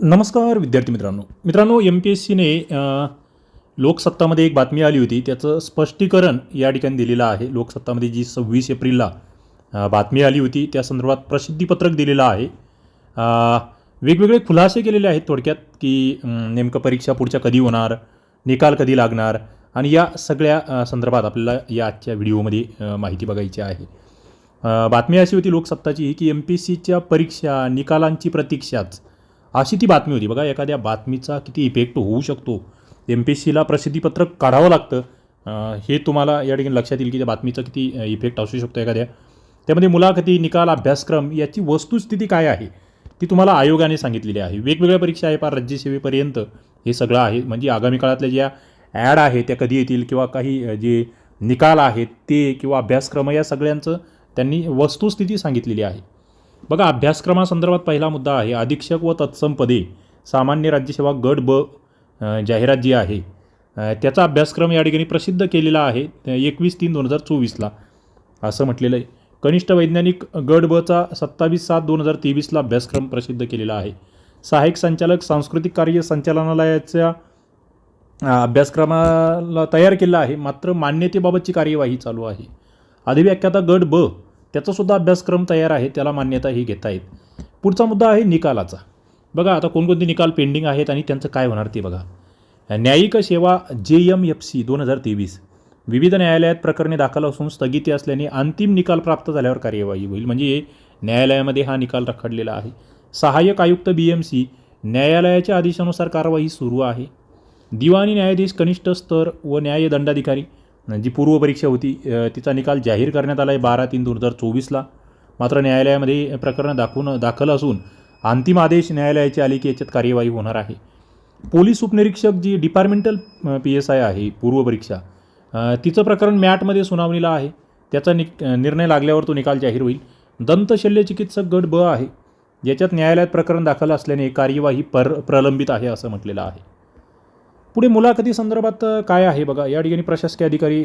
नमस्कार विद्यार्थी मित्रांनो. मित्रांनो एम पी एस सीने लोकसत्तामध्ये एक बातमी आली होती. त्याचं स्पष्टीकरण या ठिकाणी दिलेलं आहे. लोकसत्तामध्ये जी सव्वीस एप्रिलला बातमी आली होती त्या संदर्भात प्रसिद्धीपत्रक दिलेलं आहे. वेगवेगळे खुलासे केलेले आहेत थोडक्यात की नेमकं परीक्षा पुढच्या कधी होणार निकाल कधी लागणार आणि या सगळ्या संदर्भात आपल्याला या आजच्या व्हिडिओमध्ये माहिती बघायची आहे. बातमी अशी होती लोकसत्ताची की एम पी एस सीच्या परीक्षा निकालांची प्रतीक्षाच अशी ती बातमी होती. बघा एखाद्या बातमीचा किती इफेक्ट होऊ शकतो. एम पी एस सीला प्रसिद्धीपत्रक काढावं लागतं. हे तुम्हाला या ठिकाणी लक्षात येईल की त्या बातमीचा किती इफेक्ट असू शकतो एखाद्या. त्यामध्ये मुलाखती निकाल अभ्यासक्रम याची वस्तुस्थिती काय आहे? ती तुम्हाला आयोगाने सांगितलेली आहे. वेगवेगळ्या परीक्षा आहे पार राज्यसेवेपर्यंत हे सगळं आहे. म्हणजे आगामी काळातल्या ज्या ॲड आहे त्या कधी येतील किंवा काही जे निकाल आहेत ते किंवा अभ्यासक्रम या सगळ्यांचं त्यांनी वस्तुस्थिती सांगितलेली आहे. बघा अभ्यासक्रमासंदर्भात पहिला मुद्दा आहे अधीक्षक व तत्सम पदे. सामान्य राज्यसेवा गट ब जाहिरात जी आहे त्याचा अभ्यासक्रम या ठिकाणी प्रसिद्ध केलेला आहे एकवीस तीन दोन हजार चोवीसला. असं म्हटलेलं आहे. कनिष्ठ वैज्ञानिक गट बचा सत्तावीस सात दोन हजार तेवीसला अभ्यासक्रम प्रसिद्ध केलेला आहे. सहाय्यक संचालक सांस्कृतिक कार्य संचालनालयाच्या अभ्यासक्रमाला तयार केला आहे. मात्र मान्यतेबाबतची कार्यवाही चालू आहे. अधिव्याख्याता गट ब त्याचासुद्धा अभ्यासक्रम तयार आहे त्याला मान्यताही घेता येत. पुढचा मुद्दा आहे निकालाचा. बघा आता कोणकोणते निकाल पेंडिंग आहेत आणि त्यांचं काय होणार ते बघा. न्यायिक सेवा जे एम एफ सी दोन हजार तेवीस. विविध न्यायालयात प्रकरणे दाखल असून स्थगिती असल्याने अंतिम निकाल प्राप्त झाल्यावर कार्यवाही होईल. म्हणजे न्यायालयामध्ये हा निकाल रखडलेला आहे. सहाय्यक आयुक्त बी एम सी न्यायालयाच्या आदेशानुसार कारवाई सुरू आहे. दिवाणी न्यायाधीश कनिष्ठ स्तर व न्याय दंडाधिकारी जी पूर्व परीक्षा होती तिचा निकाल जाहीर करण्यात आला आहे बारा तीन दोन हजार चोवीसला. मात्र न्यायालयामध्ये प्रकरण दाखवून दाखल असून अंतिम आदेश न्यायालयाचे आले की याच्यात कार्यवाही होणार आहे. पोलीस उपनिरीक्षक जी डिपार्टमेंटल पी एस आय आहे पूर्वपरीक्षा तिचं प्रकरण मॅटमध्ये सुनावणीला आहे. त्याचा नि निर्णय लागल्यावर तो निकाल जाहीर होईल. दंतशल्य चिकित्सक गट ब आहे. याच्यात न्यायालयात प्रकरण दाखल असल्याने कार्यवाही पर प्रलंबित आहे असं म्हटलेलं आहे. पुढे मुलाखती संदर्भात काय आहे बघा? या ठिकाणी प्रशासकीय अधिकारी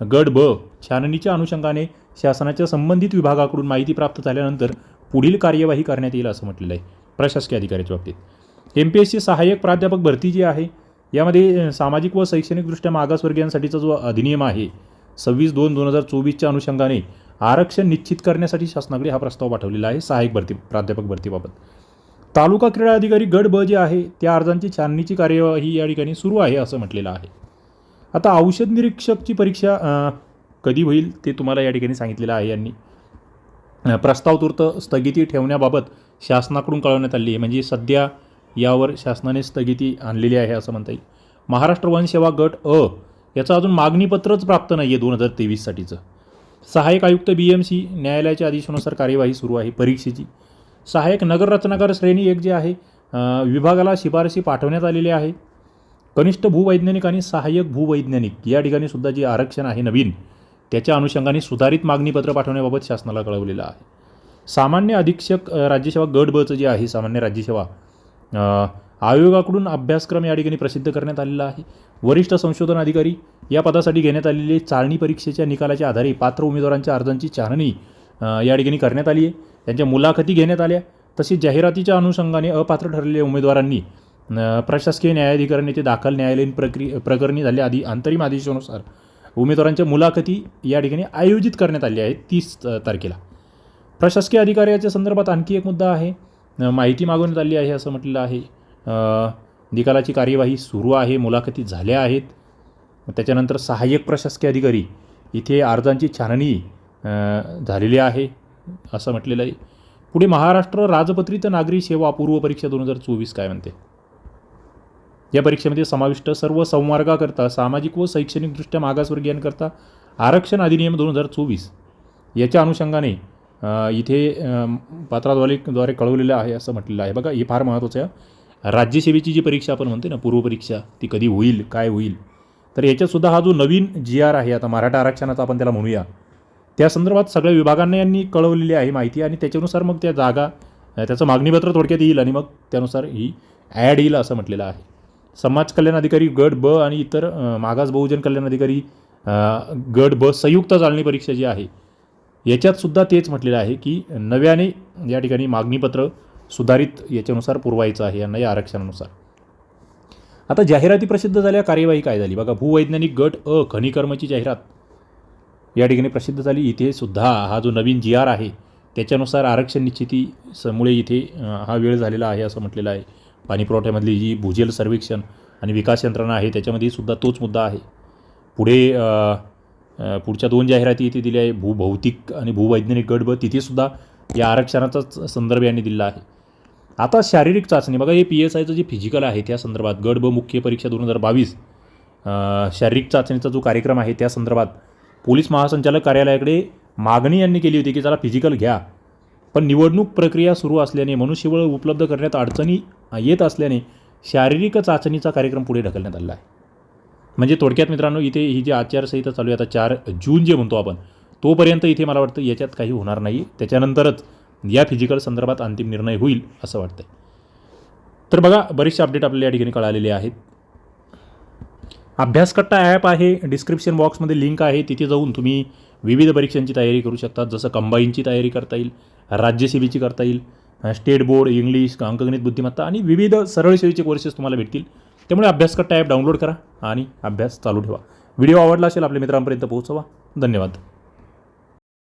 गड ब छाननीच्या अनुषंगाने शासनाच्या संबंधित विभागाकडून माहिती प्राप्त झाल्यानंतर पुढील कार्यवाही करण्यात येईल असं म्हटलेलं आहे प्रशासकीय अधिकाऱ्याच्या बाबतीत. एम पी एस सी सहाय्यक प्राध्यापक भरती जी आहे यामध्ये सामाजिक व शैक्षणिकदृष्ट्या मागासवर्गीयांसाठीचा जो अधिनियम आहे सव्वीस दोन दोन हजार चोवीसच्या अनुषंगाने आरक्षण निश्चित करण्यासाठी शासनाकडे हा प्रस्ताव पाठवलेला आहे सहाय्यक भरती प्राध्यापक भरतीबाबत. तालुका क्रीडा अधिकारी गट ब जे आहे त्या अर्जांची छाननीची कार्यवाही या ठिकाणी सुरू आहे असं म्हटलेलं आहे. आता औषध निरीक्षकची परीक्षा कधी होईल ते तुम्हाला या ठिकाणी सांगितलेलं आहे यांनी. प्रस्तावतूर्त प्रस्ताव स्थगिती ठेवण्याबाबत शासनाकडून कळवण्यात आली आहे. म्हणजे सध्या यावर शासनाने स्थगिती आणलेली आहे असं म्हणता येईल. महाराष्ट्र वन सेवा गट अ याचं अजून मागणीपत्रच प्राप्त नाही आहे दोन हजार तेवीससाठीचं. सहाय्यक आयुक्त बी एम सी न्यायालयाच्या आदेशानुसार कार्यवाही सुरू आहे परीक्षेची. सहाय्यक नगर रचनाकार श्रेणी एक जे आहे विभागाला शिफारशी पाठवण्यात आलेली आहे. कनिष्ठ भूवैज्ञानिक आणि सहाय्यक भूवैज्ञानिक या ठिकाणी सुद्धा जे आरक्षण आहे नवीन त्याच्या अनुषंगाने सुधारित मागणीपत्र पाठवण्याबाबत शासनाला कळवलेलं आहे. सामान्य अधीक्षक राज्यसेवा गट बचं जे आहे सामान्य राज्यसेवा आयोगाकडून अभ्यासक्रम या ठिकाणी प्रसिद्ध करण्यात आलेला आहे. वरिष्ठ संशोधन अधिकारी या पदासाठी घेण्यात आलेली चाळणी परीक्षेच्या निकालाच्या आधारे पात्र उमेदवारांच्या अर्जांची छाननी या ठिकाणी करण्यात आली आहे. त्यांच्या मुलाखती घेण्यात आल्या. तसेच जाहिरातीच्या अनुषंगाने अपात्र ठरलेल्या उमेदवारांनी प्रशासकीय न्यायाधिकरण येथे दाखल न्यायालयीन प्रक्रि प्रकरणी झाले आधी अंतरिम आदेशानुसार उमेदवारांच्या मुलाखती या ठिकाणी आयोजित करण्यात आली आहेत तीस तारखेला. प्रशासकीय अधिकाऱ्याच्या संदर्भात आणखी एक मुद्दा आहे. माहिती मागवण्यात आली आहे असं म्हटलेलं आहे. निकालाची कार्यवाही सुरू आहे मुलाखती झाल्या आहेत. त्याच्यानंतर सहाय्यक प्रशासकीय अधिकारी इथे अर्जांची छाननी झालेली आहे. असं म्हटलेलं आहे. पुढे महाराष्ट्र राजपत्रित नागरी सेवा पूर्व परीक्षा दोन हजार चोवीस काय म्हणते? या परीक्षेमध्ये समाविष्ट सर्व संवर्गाकरता सामाजिक व शैक्षणिकदृष्ट्या मागासवर्गीयांकरता आरक्षण अधिनियम दोन हजार चोवीस. याच्या अनुषंगाने इथे अ, द्वारे कळवलेलं आहे असं म्हटलेलं आहे. बघा हे फार महत्त्वाचं आहे. राज्यसेवेची जी परीक्षा आपण म्हणते ना पूर्वपरीक्षा ती कधी होईल काय होईल? तर याच्यातसुद्धा हा जो नवीन जी आर आहे आता मराठा आरक्षणाचा आपण त्याला म्हणूया. त्या संदर्भात सगळ्या विभागांना यांनी कळवलेली आहे माहिती आणि त्याच्यानुसार मग त्या जागा त्याचं मागणीपत्र थोडक्यात येईल आणि मग त्यानुसार ही ॲड येईल असं म्हटलेलं आहे. समाज कल्याण अधिकारी गट ब आणि इतर मागास बहुजन कल्याण अधिकारी गट ब संयुक्त चालणी परीक्षा जी आहे याच्यात सुद्धा तेच म्हटलेलं आहे की नव्याने या ठिकाणी मागणीपत्र सुधारित याच्यानुसार पुरवायचं आहे यांना या आरक्षणानुसार. आता जाहिराती प्रसिद्ध झाल्या कार्यवाही काय झाली? बघा भूवैज्ञानिक गट अ खनिकर्मची जाहिरात. या ठिकाणी प्रसिद्ध झाली. इथे सुद्धा हा जो नवीन जी आर आहे त्याच्यानुसार आरक्षण निश्चिती समुळे इथे हा वेळ झालेला आहे असं म्हटलेलं आहे. पाणीपुरवठ्यामधली जी भूजल सर्वेक्षण आणि विकास यंत्रणा आहे त्याच्यामध्ये सुद्धा तोच मुद्दा आहे. पुढे पुढच्या दोन जाहिराती इथे दिल्या आहे. भूभौतिक आणि भूवैज्ञानिक गट ब तिथेसुद्धा या आरक्षणाचाच संदर्भ यांनी दिला आहे. आता शारीरिक चाचणी. बघा हे पी एस आयचं जे फिजिकल आहे त्या संदर्भात गट ब मुख्य परीक्षा दोन हजार बावीस शारीरिक चाचणीचा जो कार्यक्रम आहे त्या संदर्भात पोलीस महासंचालक कार्यालयाकडे मागणी यांनी केली होती की चला फिजिकल घ्या. पण निवडणूक प्रक्रिया सुरू असल्याने मनुष्यबळ उपलब्ध करण्यात अडचणी येत असल्याने शारीरिक चाचणीचा कार्यक्रम पुढे ढकलण्यात आला आहे. म्हणजे थोडक्यात मित्रांनो इथे ही जी आचारसंहिता चालू आहे आता चार जून जे म्हणतो आपण तोपर्यंत इथे मला वाटतं याच्यात काही होणार नाही. त्याच्यानंतरच या फिजिकल संदर्भात अंतिम निर्णय होईल असं वाटतं तर बघा बरेचसे अपडेट आपल्याला या ठिकाणी कळालेले आहेत. अभ्यासकट्टा ॲप आहे. डिस्क्रिप्शन बॉक्समध्ये लिंक आहे. तिथे जाऊन तुम्ही विविध परीक्षांची तयारी करू शकता. जसं कंबाईनची तयारी करता येईल राज्यसेवेची करता येईल स्टेट बोर्ड इंग्लिश अंकगणित बुद्धिमत्ता आणि विविध सरळ सेवेचे कोर्सेस तुम्हाला भेटतील. त्यामुळे अभ्यासकट्टा ॲप डाउनलोड करा आणि अभ्यास चालू ठेवा. व्हिडिओ आवडला असेल आपल्या मित्रांपर्यंत पोहोचवा. धन्यवाद.